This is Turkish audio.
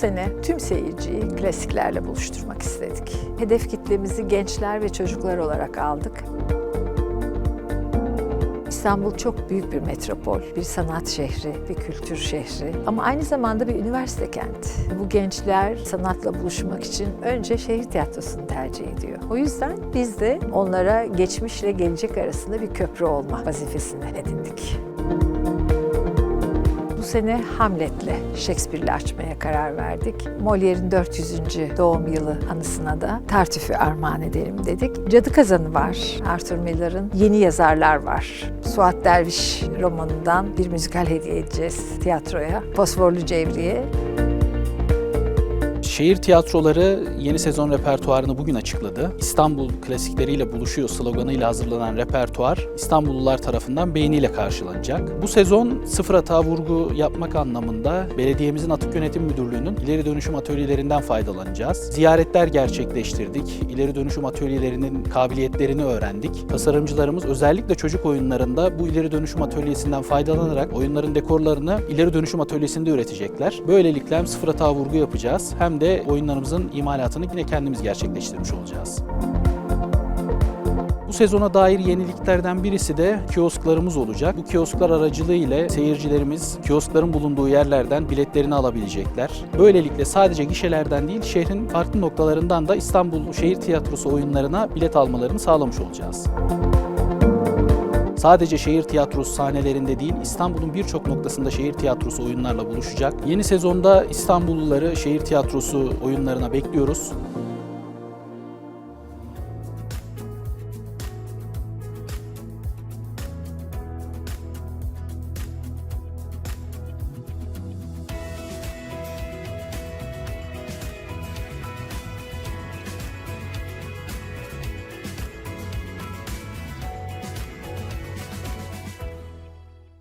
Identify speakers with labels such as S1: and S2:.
S1: sene tüm seyirciyi klasiklerle buluşturmak istedik. Hedef kitlemizi gençler ve çocuklar olarak aldık. İstanbul çok büyük bir metropol, bir sanat şehri, bir kültür şehri ama aynı zamanda bir üniversite kenti. Bu gençler sanatla buluşmak için önce şehir tiyatrosunu tercih ediyor. O yüzden biz de onlara geçmişle gelecek arasında bir köprü olma vazifesini edindik. Sene Hamlet'le, Shakespeare'le açmaya karar verdik. Molière'in 400. doğum yılı anısına da Tartüfü armağan edelim dedik. Cadı Kazanı var, Arthur Miller'ın. Yeni yazarlar var. Suat Derviş romanından bir müzikal hediye edeceğiz tiyatroya. Fosforlu Cevriye.
S2: Şehir tiyatroları yeni sezon repertuarını bugün açıkladı. İstanbul klasikleriyle buluşuyor sloganıyla hazırlanan repertuar İstanbullular tarafından beğeniyle karşılanacak. Bu sezon sıfır hata vurgu yapmak anlamında belediyemizin Atık Yönetim Müdürlüğü'nün ileri dönüşüm atölyelerinden faydalanacağız. Ziyaretler gerçekleştirdik. İleri dönüşüm atölyelerinin kabiliyetlerini öğrendik. Tasarımcılarımız özellikle çocuk oyunlarında bu ileri dönüşüm atölyesinden faydalanarak oyunların dekorlarını ileri dönüşüm atölyesinde üretecekler. Böylelikle hem sıfır hata vurgu yapacağız hem de oyunlarımızın imalatını yine kendimiz gerçekleştirmiş olacağız. Bu sezona dair yeniliklerden birisi de kiosklarımız olacak. Bu kiosklar aracılığıyla seyircilerimiz kioskların bulunduğu yerlerden biletlerini alabilecekler. Böylelikle sadece gişelerden değil şehrin farklı noktalarından da İstanbul Şehir Tiyatrosu oyunlarına bilet almalarını sağlamış olacağız. Sadece şehir tiyatrosu sahnelerinde değil, İstanbul'un birçok noktasında şehir tiyatrosu oyunlarla buluşacak. Yeni sezonda İstanbulluları şehir tiyatrosu oyunlarına bekliyoruz.